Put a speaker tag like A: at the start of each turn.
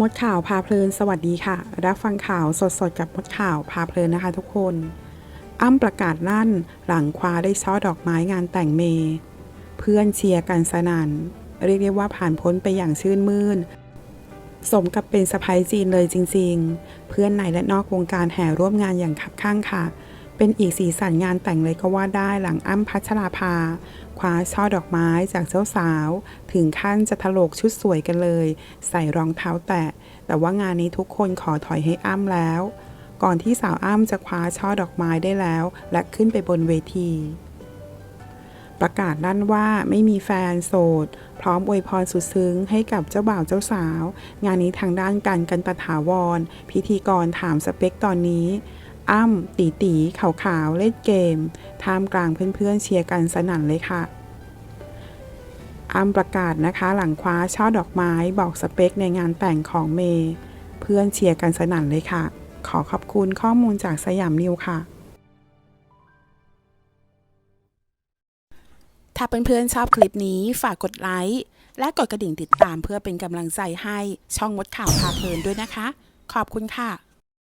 A: มดข่าวพาเพลินสวัสดีค่ะ รับฟังข่าวสดๆกับมดข่าวพาเพลินนะคะทุกคน อ้ำประกาศลั่นหลังคว้าได้ช่อดอกไม้งานแต่งเมเพื่อนเชียร์กันสนัน่นเรียกได้ว่าผ่านพ้นไปอย่างชื่นมื่น สมกับเป็นสะพ้ายจีนเลยจริง ๆ เพื่อนในและนอกวงการแห่ร่วมงานอย่างคับข้างค่ะ เป็นอีกสีสันงานแต่งเลยก็ว่าได้หลังอ้ำพัชราภา คว้าช่อดอกไม้จากเจ้าสาว ถึงขั้นจะถลกชุดสวยกันเลย ใส่รองเท้าแตะ แต่ว่างานนี้ทุกคนขอถอยให้อ้ำแล้ว ก่อนที่สาวอ้ำจะคว้าช่อดอกไม้ได้แล้ว และขึ้นไปบนเวที ประกาศลั่นว่าไม่มีแฟนโสด พร้อมอวยพรสุดซึ้งให้กับเจ้าบ่าวเจ้าสาว งานนี้ทางด้านการกันตถาวร พิธีกรถามสเปคตอนนี้ อ้ำตีตีขาวขาวเล่นเกม ท่ามกลางเพื่อนๆเชียร์กันสนั่นเลยค่ะ อ้ำประกาศนะคะหลังคว้าช่อดอกไม้บอกสเปคในงานแต่งของเมย์เพื่อนเชียร์กันสนั่นเลยค่ะ ขอขอบคุณข้อมูลจากสยามนิวค่ะ
B: ถ้าเพื่อนๆชอบคลิปนี้ฝากกดไลค์และกดกระดิ่งติดตามเพื่อเป็นกำลังใจให้ช่องมดข่าวพาเพลินด้วยนะคะ ขอบคุณค่ะ